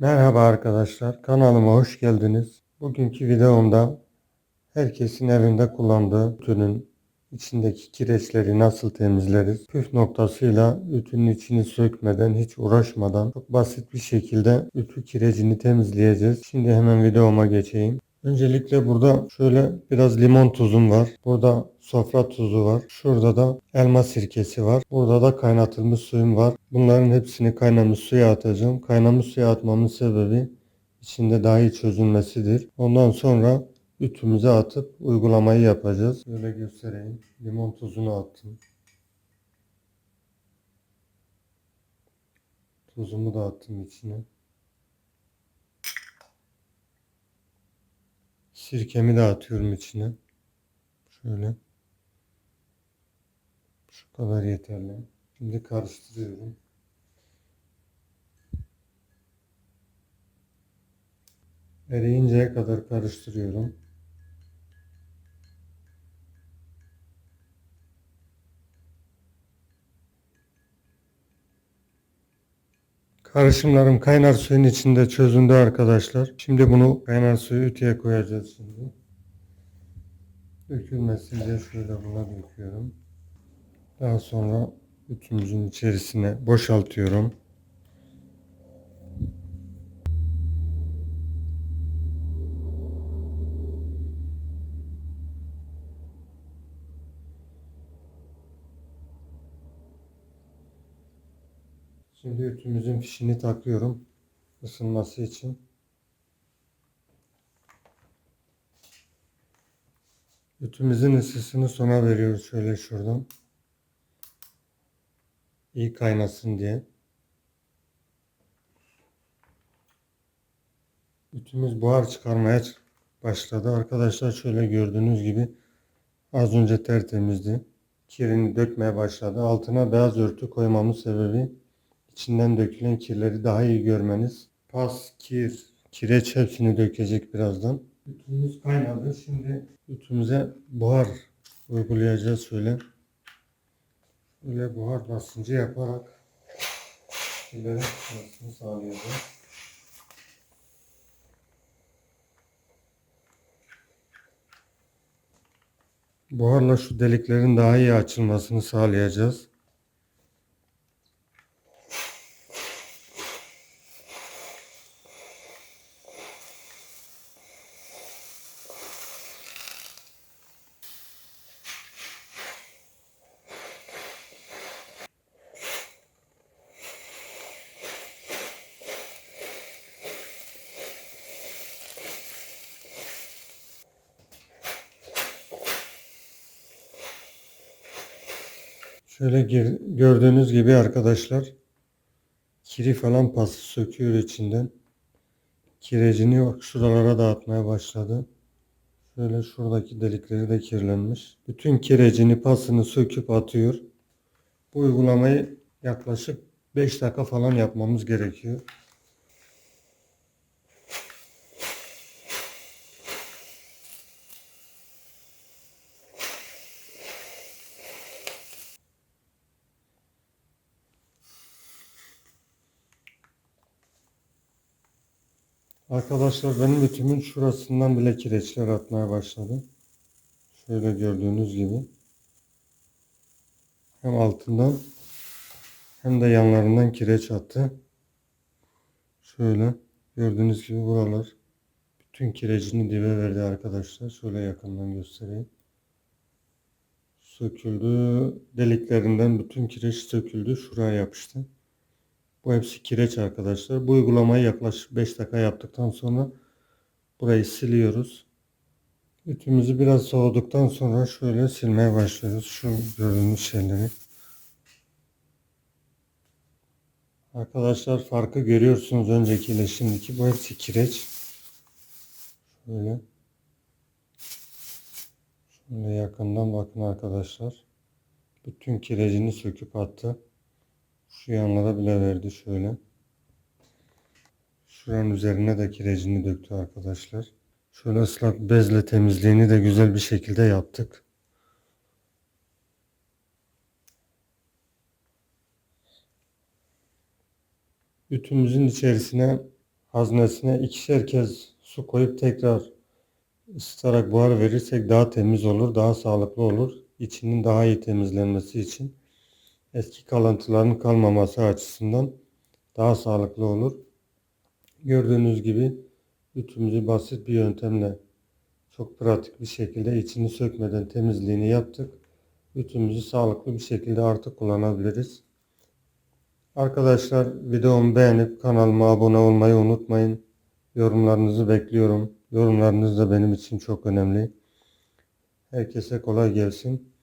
Merhaba arkadaşlar, kanalıma hoş geldiniz. Bugünkü videomda herkesin evinde kullandığı ütünün içindeki kireçleri nasıl temizleriz? Püf noktasıyla ütünün içini sökmeden, hiç uğraşmadan çok basit bir şekilde ütü kirecini temizleyeceğiz. Şimdi hemen videoma geçeyim. Öncelikle burada şöyle biraz limon tuzum var. Burada sofra tuzu var. Şurada da elma sirkesi var. Burada da kaynatılmış suyum var. Bunların hepsini kaynamış suya atacağım. Kaynamış suya atmamın sebebi içinde daha iyi çözülmesidir. Ondan sonra ütümüze atıp uygulamayı yapacağız. Şöyle göstereyim. Limon tuzunu attım. Tuzumu da attım içine. Sirkemi de atıyorum içine. Şöyle. Şu kadar yeterli. Şimdi karıştırıyorum. Eriyinceye kadar karıştırıyorum. Karışımlarım kaynar suyun içinde çözündü arkadaşlar. Şimdi bunu kaynar suyu ütüye koyacağız şimdi. Dökülmesin diye şöyle buna döküyorum. Daha sonra ütümüzün içerisine boşaltıyorum. Şimdi ütümüzün fişini takıyorum ısınması için. Ütümüzün ısısını sona veriyoruz şöyle şuradan. İyi kaynasın diye. Ütümüz buhar çıkarmaya başladı. Arkadaşlar şöyle gördüğünüz gibi az önce tertemizdi. Kirini dökmeye başladı. Altına beyaz örtü koymamın sebebi içinden dökülen kirleri daha iyi görmeniz. Pas, kir, kireç hepsini dökecek birazdan. Ütümüz kaynadı. Şimdi ütümüze buhar uygulayacağız şöyle. Şöyle buhar basıncı yaparak kirlerin çıkmasını sağlayacağız. Buharla şu deliklerin daha iyi açılmasını sağlayacağız. Şöyle gördüğünüz gibi arkadaşlar kiri falan pası söküyor içinden. Kirecini şuralara dağıtmaya başladı. Şöyle şuradaki delikleri de kirlenmiş. Bütün kirecini pasını söküp atıyor. Bu uygulamayı yaklaşık 5 dakika falan yapmamız gerekiyor. Arkadaşlar benim ütümün şurasından bile kireçler atmaya başladı. Şöyle gördüğünüz gibi. Hem altından hem de yanlarından kireç attı. Şöyle gördüğünüz gibi buralar bütün kirecini dibe verdi arkadaşlar. Şöyle yakından göstereyim. Söküldü. Deliklerinden bütün kireç söküldü. Şuraya yapıştı. Bu hepsi kireç arkadaşlar. Bu uygulamayı yaklaşık 5 dakika yaptıktan sonra burayı siliyoruz. Ütümüzü biraz soğuduktan sonra şöyle silmeye başlıyoruz. Şu gördüğünüz şeyleri. Arkadaşlar farkı görüyorsunuz öncekiyle şimdiki. Bu hepsi kireç. Şöyle. Şöyle yakından bakın arkadaşlar. Bütün kirecini söküp attı. Şu yanlara bile verdi şöyle. Şuranın üzerine de kirecini döktü arkadaşlar. Şöyle ıslak bezle temizliğini de güzel bir şekilde yaptık. Ütümüzün içerisine haznesine ikişer kez su koyup tekrar ısıtarak buhar verirsek daha temiz olur, daha sağlıklı olur. İçinin daha iyi temizlenmesi için eski kalıntıların kalmaması açısından daha sağlıklı olur. Gördüğünüz gibi ütümüzü basit bir yöntemle çok pratik bir şekilde içini sökmeden temizliğini yaptık. Ütümüzü sağlıklı bir şekilde artık kullanabiliriz. Arkadaşlar videomu beğenip kanalıma abone olmayı unutmayın. Yorumlarınızı bekliyorum. Yorumlarınız da benim için çok önemli. Herkese kolay gelsin.